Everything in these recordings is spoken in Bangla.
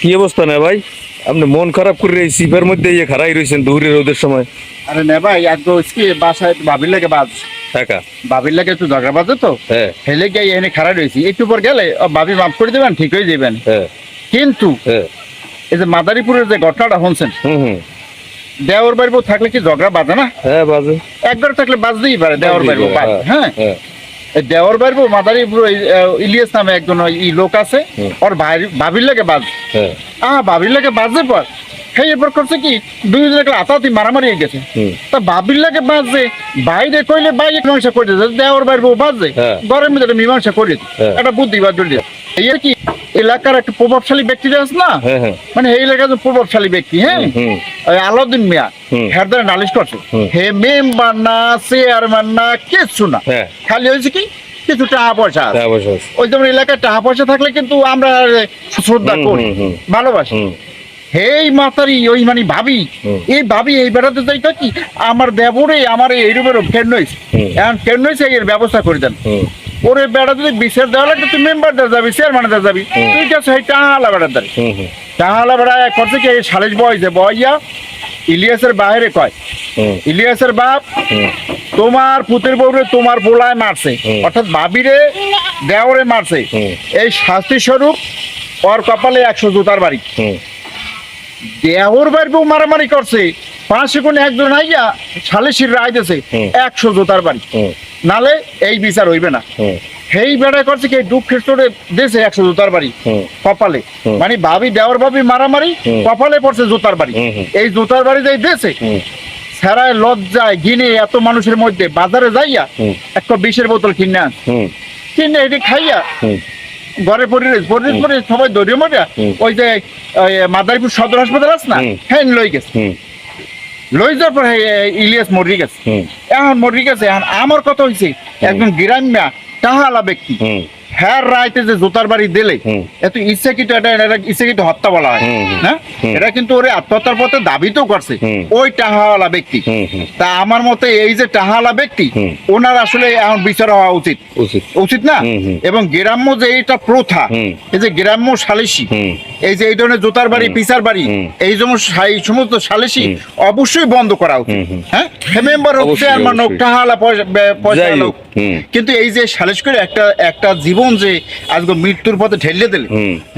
কি অবস্থা না ভাই? আপনি মন খারাপ করে এই সিপের মধ্যে ইয়ে খারাই রয়েছেন দুহুরের রোদের সময়। আরে নে ভাই আজকে আজকে বাসায় ভাবির লাগে বাজ। টাকা ভাবির লাগে একটু ঝগড়া বাজে তো। হ্যাঁ। হেলে গিয়ে এখানে খারাপ রয়েছি একটু পর গেলে ভাবি মাফ করে দেবেন ঠিক হয়ে যাবেন। হ্যাঁ। কিন্তু হ্যাঁ। এই যে মাদারীপুরের যে ঘটনাটা শুনছেন হুম হুম। দেওর বাড়ি থাকলে কি ঝগড়া বাজে না? হ্যাঁ বাজে। একবার থাকলে বাজতেই পারে দেওর বাড়ি বউ বাজে, হ্যাঁ। হ্যাঁ বাইরবো মাদারীপুর ইলিয়াস নামে একজন ওই ই লোক আছে ওর ভাই ভাবির লাগে বাজ। হ্যাঁ। ভাবির লাগে বাজে পর সেই এরপর করছে কি দুইজন একটা আতাতি মারামারি হয়ে গেছে। তা ভাবির লাগে বাজে বাইরে কইলে বাইরে মীমাংসা করে দিতে দেওয়ার বাইরবো বাজে হ্যাঁ। ঘরের মধ্যে একটা মীমাংসা করে দিতে এটা একটা বুদ্ধি বাদ দিয়ে এই কি এলাকার একটা প্রভাবশালী ব্যক্তিরা আছে না হ্যাঁ হ্যাঁ। মানে এই এলাকার প্রভাবশালী ব্যক্তি হ্যাঁ? আলাউদ্দিন মিয়া। হেরদারে নালিশ করছে। হে মেম্বার না চেয়ারম্যান না কিচ্ছু না। হ্যাঁ। খালি হয়েছে কি? কিছু টাকা পয়সা। ওই যেমন এলাকায় টাকা পয়সা থাকলে কিন্তু আমরা শ্রদ্ধা করি। ভালোবাসি। হেই মাতারি ওই মানে ভাবি। এই ভাবি এই বেড়াতে যাই কি? আমার দেবরে আমার এই রূপের ফ্রেন্ড হুম। এখন ফ্রেন্ড হয়েছে এর ব্যবস্থা করে দেন। ওরে বেড়া যদি বিচার দেওয়া লাগে তুই মেম্বার দেওয়া যাবি চেয়ারম্যান দেওয়া যাবি তুই গেছো এই টাহালা বেড়ার হুম টাহালা বেড়া করছে কি সালিশ বয়সে বইয়া ইলিয়াসের বাইরে কয় ইলিয়াসের বাপ তোমার পুতের বউরে তোমার পোলায় মারছে। অর্থাৎ ভাবিরে দেওরে মারছে। এই শাস্তি স্বরূপ ওর কপালে একশো জুতার বাড়ি। দেওর বাড়ি বউ মারামারি করছে। পাঁচ সেকেন্ড একজন আইয়া সালিশির রায় দিয়েছে। একশো জুতার বাড়ি। নালে এই বিচার হইবে না। সেই বেড়া করছে কি দুঃখের চোটে দেশে একশো জুতার বাড়ি কপালে। মানে ভাবি দেওয়ার ভাবি মারামারি কপালে পড়ছে জুতার বাড়ি। এই জুতার বাড়ি যাই দেশে সেরায় লজ্জায় গিনে এত মানুষের মধ্যে বাজারে যাইয়া হুম। একটা বিষের বোতল কিনে আন। কিনে এটি খাইয়া ঘরে পরিবেশ পরিবেশ পরে সবাই দৌড়ে মরিয়া ওই যে মাদারীপুর সদর হাসপাতাল আছে না হ্যাঁ লই গেছে। লই যাওয়ার পর ইলিয়াস মরি গেছে। এখন মরি গেছে এখন আমার কথা হয়েছে একজন গ্রাম্যা টাহালা ব্যক্তি। হ্যার রাইতে যে জোতার বাড়ি দিলে এত ইচ্ছাকৃত এটা এটা ইচ্ছাকৃত হত্যা বলা হয়। হ্যাঁ? এটা কিন্তু ওরে আত্মহত্যার পথে দাবিতেও করছে। ওই টাহাওয়ালা ব্যক্তি। তা আমার মতে এই যে টাহাওয়ালা ব্যক্তি ওনার আসলে এখন বিচার হওয়া উচিত। উচিত। না। এবং গ্রাম্য যে এইটা প্রথা এই যে গ্রাম্য সালিসি এই যে এই ধরনের জোতার বাড়ি পিসার বাড়ি এই যেমন এই সমস্ত সালিসি অবশ্যই বন্ধ করা উচিত। হ্যাঁ? মেম্বার হোক অবশ্যই, চেয়ারম্যান হোক টাহালা পয়সা হোক হোক, কিন্তু এই যে সালিশ করে একটা একটা জীবন যে আজকে মৃত্যুর পথে ঠেলে দিলে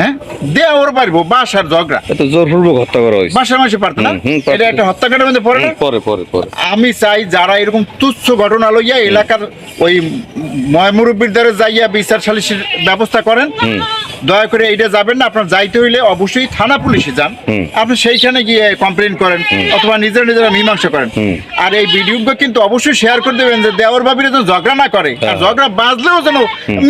হ্যাঁ দেয়া ওর পারব বাসার ঝগড়া। এত জোরপূর্বক হত্যা করা হয়েছে। বাসার মানুষে পারতো না। এটা একটা হত্যাকাণ্ডের মধ্যে পড়ে না? পরে পরে পরে। আমি চাই যারা এরকম তুচ্ছ ঘটনা লইয়া এলাকার ওই ময়মুরব্বীর দ্বারা যাইয়া বিচার সালিসের ব্যবস্থা করেন। দয়া করে এইটা যাবেন না আপনার যাইতে হইলে অবশ্যই থানা পুলিশে যান। আপনি সেইখানে গিয়ে কমপ্লেন করেন অথবা নিজেরা নিজেরা মীমাংসা করেন। আর এই ভিডিওগুলো কিন্তু অবশ্যই শেয়ার করে দেবেন যে দেওয়ার ভাবির যেন ঝগড়া না করে। আর হ্যাঁ। ঝগড়া বাজলেও যেন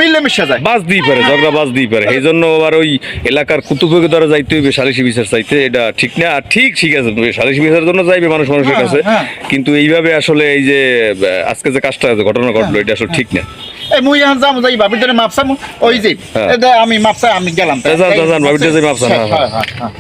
মিলেমিশে যায়। বাস দিই পারে ঝগড়া বাস দিই পারে। এই জন্য আবার ওই এলাকার কুতুবের দ্বারা যাইতে হইবে সালিশি বিচার চাইতে। এটা ঠিক না। আর ঠিক ঠিক আছে সালিশি বিচারের জন্য যাইবে মানুষ মানুষের হ্যাঁ, কাছে। হ্যাঁ। কিন্তু এইভাবে আসলে এই যে আজকে যে কাজটা ঘটনা ঘটলো এটা আসলে ঠিক না। এই মুই এখন যাম যাই ভাবির দ্বারা মাপসাম ওই যে হ্যাঁ। এটা আমি মাপসা আমি গেলাম। যান, যান, যান, ভাবির দ্বারা যাই মাপসান, হ্যাঁ, হ্যাঁ হ্যাঁ হ্যাঁ।